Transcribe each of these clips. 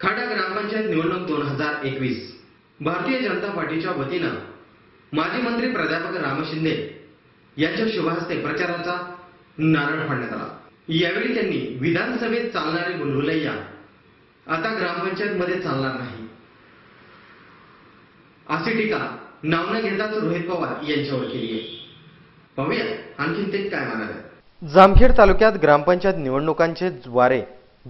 खाडा ग्रामपंचायत निवडणूक दोन हजार एकवीस. भारतीय जनता पार्टीच्या वतीनं माजी मंत्री प्राध्यापक राम शिंदे यांच्या शुभहस्ते प्रचाराचा नारळ फाडण्यात आला. यावेळी त्यांनी विधानसभेत चालणारे बुलबुलैया आता ग्रामपंचायत मध्ये चालणार नाही. अशी टीका नाव न घेताच रोहित पवार यांच्यावर केली आहे. पाहूया आणखीन ते काय म्हणाले. जामखेड तालुक्यात ग्रामपंचायत निवडणुकांचे वारे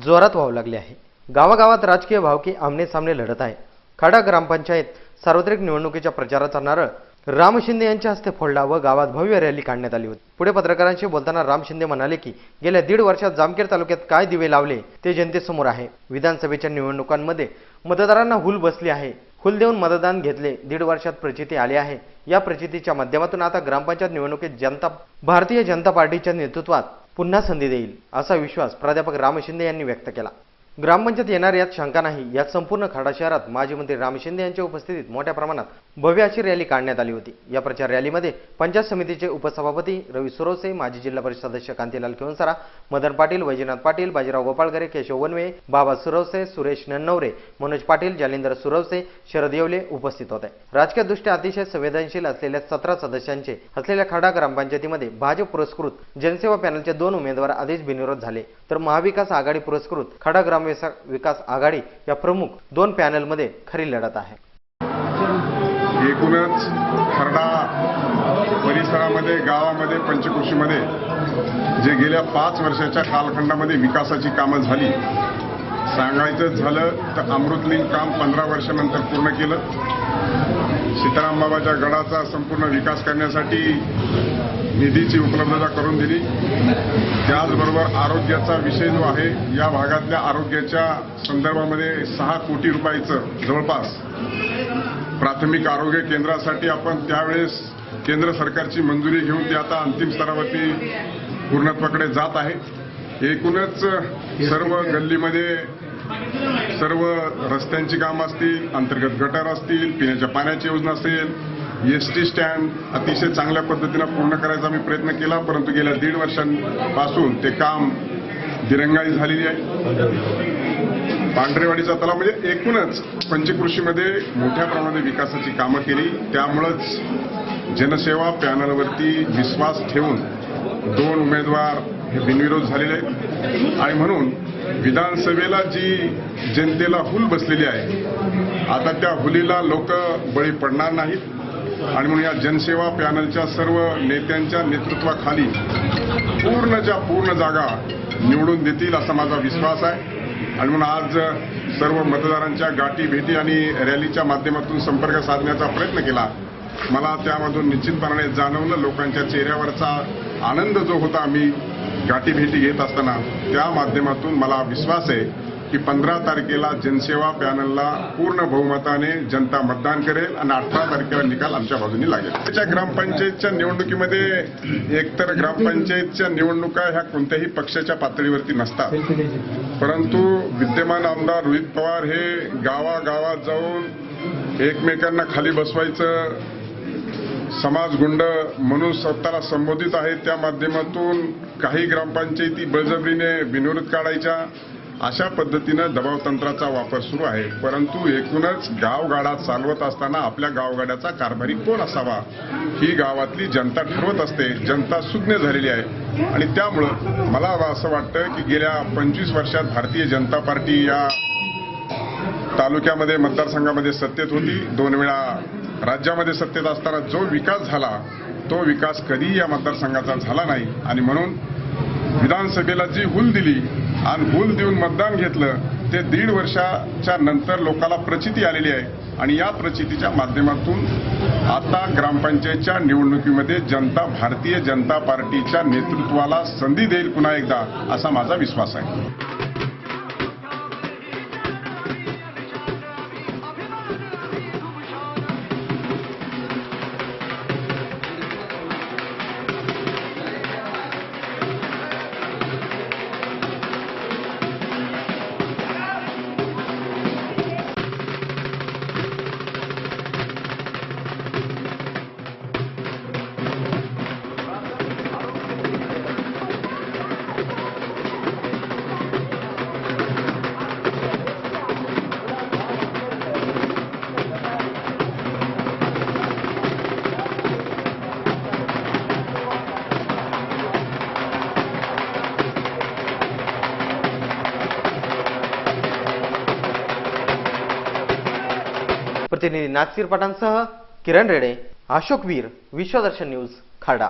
जोरात वाहू लागले आहे. गावागावात राजकीय भावकी आमने सामने लढत आहे. खाडा ग्रामपंचायत सार्वत्रिक निवडणुकीच्या प्रचाराचा नारळ राम शिंदे यांच्या हस्ते फोडला व गावात भव्य रॅली काढण्यात आली होती. पुढे पत्रकारांशी बोलताना राम शिंदे म्हणाले की गेल्या दीड वर्षात जामखेड तालुक्यात काय दिवे लावले ते जनतेसमोर आहे. विधानसभेच्या निवडणुकांमध्ये मतदारांना हुल बसली आहे. हुल देऊन मतदान घेतले. दीड वर्षात प्रचिती आली आहे. या प्रचितीच्या माध्यमातून आता ग्रामपंचायत निवडणुकीत जनता भारतीय जनता पार्टीच्या नेतृत्वात पुन्हा संधी देईल असा विश्वास प्राध्यापक राम शिंदे यांनी व्यक्त केला. ग्रामपंचायत येणार यात शंका नाही. यात संपूर्ण खाडा शहरात माजी मंत्री राम शिंदे यांच्या उपस्थितीत मोठ्या प्रमाणात भव्य अशी रॅली काढण्यात आली होती. या प्रचार रॅलीमध्ये पंचायत समितीचे उपसभापती रवी सुरोसे माजी जिल्हा परिषद सदस्य कांतीलाल खेवनसरा मदन पाटील वैजनाथ पाटील बाजीराव गोपाळकरे केशव वनवे बाबा सुरवसे सुरेश नन्नवरे मनोज पाटील जालिंदर सुरवसे शरद येवले उपस्थित होते. राजकीयदृष्ट्या अतिशय संवेदनशील असलेल्या सतरा सदस्यांचे असलेल्या खडा ग्रामपंचायतीमध्ये भाजप पुरस्कृत जनसेवा पॅनलचे दोन उमेदवार आधीच बिनविरोध झाले. तर महाविकास आघाडी पुरस्कृत खडा ग्राम विकास आघाडी या प्रमुख दोन पॅनलमध्ये खरी लढत आहे. एकूणच खरडा परिसरामध्ये गावामध्ये पंचकृषीमध्ये जे गेल्या पाच वर्षाच्या कालखंडामध्ये विकासाची कामं झाली सांगायचं झालं तर अमृतलिंग काम पंधरा वर्षानंतर पूर्ण केलं. सीताराम बाबाच्या गडाचा संपूर्ण विकास करण्यासाठी निधीची उपलब्धता करून दिली. त्याचबरोबर आरोग्याचा विषय जो आहे या भागातल्या आरोग्याच्या संदर्भामध्ये सहा कोटी रुपयाचं जवळपास प्राथमिक आरोग्य केंद्रासाठी आपण त्यावेळेस केंद्र सरकारची मंजुरी घेऊन ते आता अंतिम स्तरावरती पूर्णत्वाकडे जात आहे एकूणच सर्व गल्लीमध्ये सर्व रस्त्यांची कामं असतील अंतर्गत गटार असतील पिण्याच्या पाण्याची योजना असेल एस टी स्टँड अतिशय चांगल्या पद्धतीनं पूर्ण करायचा मी प्रयत्न केला परंतु गेल्या दीड वर्षांपासून ते काम दिरंगाई झालेली आहे. पांढरेवाडीचा तलाव म्हणजे एकूणच पंचकृषीमध्ये मोठ्या प्रमाणात विकासाची कामं केली. त्यामुळंच जनसेवा पॅनलवरती विश्वास ठेवून दोन उमेदवार हे बिनविरोध झालेले आहेत. आणि म्हणून विधानसभेला जी जनतेला हुल बसलेली आहे आता त्या हुलीला लोक बळी पडणार नाहीत. आणि म्हणून या जनसेवा पॅनलच्या सर्व नेत्यांच्या नेतृत्वाखाली पूर्णच्या पूर्ण जागा निवडून देतील असा माझा विश्वास आहे. आणि म्हणून आज सर्व मतदारांच्या गाठी भेटी आणि रॅलीच्या माध्यमातून संपर्क साधण्याचा प्रयत्न केला. मला त्यामधून निश्चितपणाने जाणवलं लोकांच्या चेहऱ्यावरचा आनंद जो होता आम्ही गाठी भेटी घेत असताना त्या माध्यमातून मला विश्वास आहे. की पंधरा तारखेला जनसेवा पॅनलला पूर्ण बहुमताने जनता मतदान करेल आणि अठरा तारखेला निकाल आमच्या बाजूने लागेल. त्याच्या ग्रामपंचायतच्या निवडणुकीमध्ये एकतर ग्रामपंचायतच्या निवडणुका ह्या कोणत्याही पक्षाच्या पातळीवरती नसतात. परंतु विद्यमान आमदार रोहित पवार हे गावागावात जाऊन एकमेकांना खाली बसवायचं समाज गुंड म्हणून स्वतःला संबोधित आहे त्या माध्यमातून काही ग्रामपंचायती बळजबरीने बिनविरोध काढायच्या अशा पद्धतीनं दबावतंत्राचा वापर सुरू आहे. परंतु एकूणच गावगाडा चालवत असताना आपल्या गावगाड्याचा कारभारी कोण असावा? ही गावातली जनता ठरवत असते. जनता सुज्ञ झालेली आहे. आणि त्यामुळं मला असं वाटतं की गेल्या पंचवीस वर्षात भारतीय जनता पार्टी या तालुक्यामध्ये मतदारसंघामध्ये सत्तेत होती. दोन वेळा राज्यामध्ये सत्तेत असताना जो विकास झाला तो विकास कधीही या मतदारसंघाचा झाला नाही. आणि म्हणून विधानसभेला जी हुल दिली आणि भूल देऊन मतदान घेतलं ते दीड वर्षाच्या नंतर लोकाला प्रचिती आलेली आहे. आणि या प्रचितीच्या माध्यमातून आता ग्रामपंचायतच्या निवडणुकीमध्ये जनता भारतीय जनता पार्टीच्या नेतृत्वाला संधी देईल पुन्हा एकदा असा माझा विश्वास आहे. प्रतिनिधी नाचकीर पाटांसह किरण रेडे अशोक वीर विश्वदर्शन न्यूज खाडा.